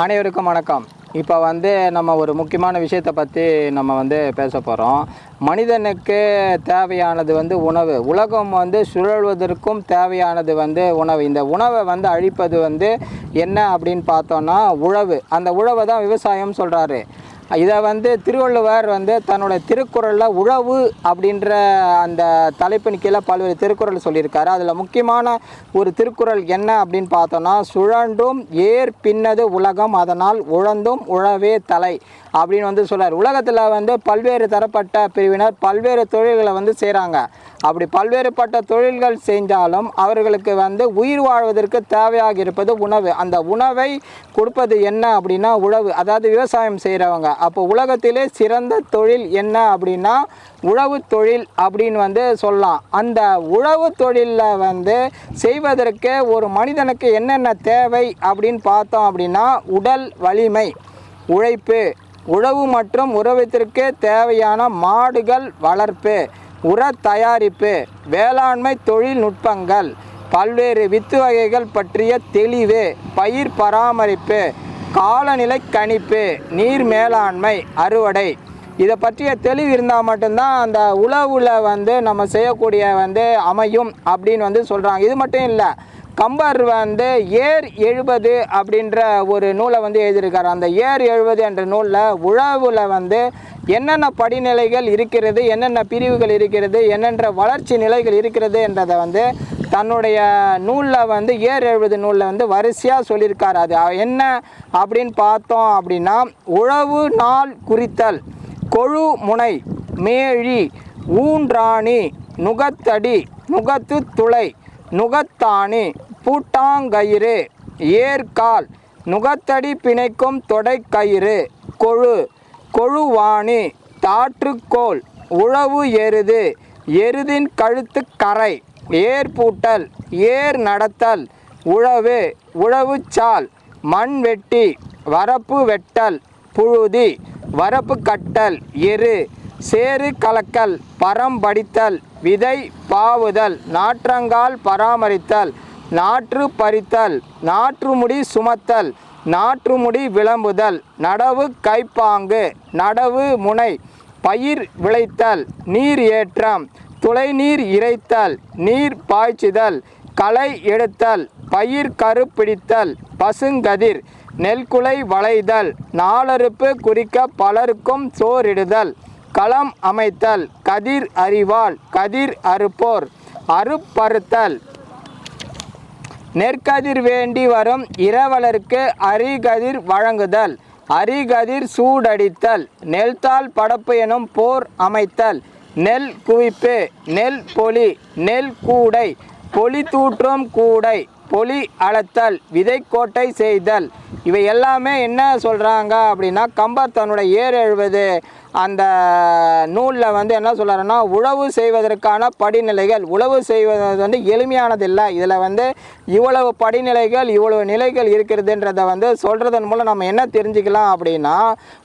அனைவருக்கும் வணக்கம். இப்போ வந்து நம்ம ஒரு முக்கியமான விஷயத்தை பற்றி நம்ம வந்து பேச போகிறோம் மனிதனுக்கு தேவையானது வந்து உணவு. உலகம் வந்து சுழல்வதற்கும் தேவையானது வந்து உணவு. இந்த உணவை வந்து அழிப்பது வந்து என்ன அப்படின்னு பார்த்தோன்னா உழவு. அந்த உழவை தான் விவசாயம் சொல்கிறாரு இதை வந்து திருவள்ளுவர் வந்து தன்னுடைய திருக்குறளில் உழவு அப்படின்ற அந்த தலைப்பின் கீழே பல்வேறு திருக்குறள் சொல்லியிருக்காரு. அதில் முக்கியமான ஒரு திருக்குறள் என்ன அப்படின்னு பார்த்தோன்னா சுழண்டும் ஏர் பின்னது உலகம் அதனால் உழந்தும் உழவே தலை அப்படின்னு வந்து சொல்கிறார் உலகத்தில் வந்து பல்வேறு தரப்பட்ட பிரிவினர் பல்வேறு தொழில்களை வந்து செய்கிறாங்க அப்படி பல்வேறுபட்ட தொழில்கள் செஞ்சாலும் அவர்களுக்கு வந்து உயிர் வாழ்வதற்கு தேவையாக இருப்பது உணவு. அந்த உணவை கொடுப்பது என்ன அப்படின்னா உழவு. அதாவது விவசாயம் செய்கிறவங்க அப்போ உலகத்திலே சிறந்த தொழில் என்ன அப்படின்னா உழவு தொழில் அப்படின்னு வந்து சொல்லலாம். அந்த உழவு தொழிலில் வந்து செய்வதற்கு ஒரு மனிதனுக்கு என்னென்ன தேவை அப்படின்னு பார்த்தோம் அப்படின்னா உடல் வலிமை உழைப்பு உழவு மற்றும் உறவத்திற்கு தேவையான மாடுகள் வளர்ப்பு உர தயாரிப்பு வேளாண்மை தொழில்நுட்பங்கள் பல்வேறு வித்து வகைகள் பற்றிய தெளிவு பயிர் பராமரிப்பு காலநிலை கணிப்பு நீர் மேலாண்மை அறுவடை. இதை பற்றிய தெளிவு இருந்தால் மட்டும்தான் அந்த உழவுல வந்து நம்ம செய்யக்கூடிய வந்து அமையும் அப்படின்னு வந்து சொல்கிறாங்க இது மட்டும் இல்லை கம்பர் வந்து ஏர் எழுபது அப்படின்ற ஒரு நூலை வந்து எழுதியிருக்காரு. அந்த ஏர் எழுபது என்ற நூலில் உழவுல வந்து என்னென்ன படிநிலைகள் இருக்கிறது என்னென்ன பிரிவுகள் இருக்கிறது என்னென்ற வளர்ச்சி நிலைகள் இருக்கிறது என்றதை வந்து தன்னுடைய நூலில் வந்து ஏர் எழுபது நூலில் வந்து வரிசையாக சொல்லியிருக்கார். அது என்ன அப்படின்னு பார்த்தோம் அப்படின்னா உழவு நாள் குறித்தல் கொழு முனை மேழி ஊன்றாணி நுகத்தடி நுகத்து துளை நுகத்தாணி பூட்டாங்கயிறு ஏர்கால் நுகத்தடி பிணைக்கும் தொடைக்கயிறு கொழு கொழுவாணி தாற்றுக்கோல் உழவு எருது எருதின் கழுத்து கரை ஏர் பூட்டல் ஏர் நடத்தல் உழவு உழவுச்சால் மண் வெட்டி வரப்பு வெட்டல் புழுதி வரப்பு கட்டல் எரு சேறு கலக்கல் பரம்படித்தல் விதை பாவுதல் நாற்றங்கால் பராமரித்தல் நாற்று பறித்தல் நாற்றுமுடி சுமத்தல் நாற்றுமுடி விளம்புதல் நடவு கைப்பாங்கு நடவு முனை பயிர் விளைத்தல் நீர் ஏற்றம் துளைநீர் இறைத்தல் நீர் பாய்ச்சுதல் களை எடுத்தல் பயிர் கரு பிடித்தல் பசுங்கதிர் நெல்குலை வளைதல் நாளறுப்பு குறிக்க பலருக்கும் சோறிடுதல் களம் அமைத்தல் கதிர் அறிவால் கதிர் அறுப்போர் அறுப்பறுத்தல் நெற்கதிர் வேண்டி வரும் இரவலருக்கு அரிகதிர் வழங்குதல் அரிகதிர் சூடடித்தல் நெல்தால் படப்பு எனும் போர் அமைத்தல் நெல் குவிப்பு நெல் பொலி நெல் கூடை பொலி தூற்றும் கூடை பொலி அளத்தல் விதைக்கோட்டை செய்தல். இவை எல்லாமே என்ன சொல்கிறாங்க அப்படின்னா கம்பர் தன்னுடைய ஏர் எழுவது அந்த நூலில் வந்து என்ன சொல்கிறாருன்னா உழவு செய்வதற்கான படிநிலைகள். உழவு செய்வது வந்து எளிமையானது இல்லை இதில் வந்து இவ்வளவு படிநிலைகள் இவ்வளவு நிலைகள் இருக்கிறதுன்றதை வந்து சொல்கிறதன் மூலம் நம்ம என்ன தெரிஞ்சுக்கலாம் அப்படின்னா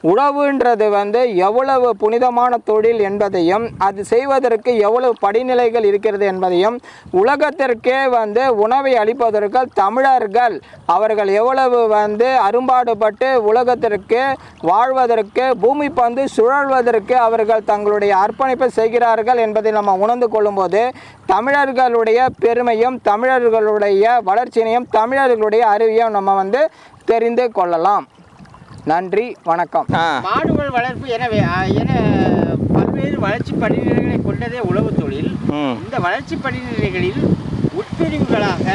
உழவுன்றது வந்து எவ்வளவு புனிதமான தொழில் என்பதையும் அது செய்வதற்கு எவ்வளவு படிநிலைகள் இருக்கிறது என்பதையும் உலகத்திற்கே வந்து உணவை அளிப்பதற்கு தமிழர்கள் அவர்கள் எவ்வளவு வந்து அரும்பாடுபட்டு உலகத்திற்கு வாழ்வதற்கு பூமி பந்து சுழல்வதற்கு அவர்கள் தங்களுடைய அர்ப்பணிப்பை செய்கிறார்கள் என்பதை நம்ம உணர்ந்து கொள்ளும்போது தமிழர்களுடைய பெருமையும் தமிழர்களுடைய வளர்ச்சியினையும் தமிழர்களுடைய அறிவையும் நம்ம வந்து தெரிந்து கொள்ளலாம். நன்றி வணக்கம். மாடுகள் வளர்ப்பு என வே- ஆ, என பல்வேறு வளர்ச்சி படிநிலைகளை கொண்டதே உழவு தொழில். இந்த வளர்ச்சி படிநிலைகளில் உட்பிரிவுகளாக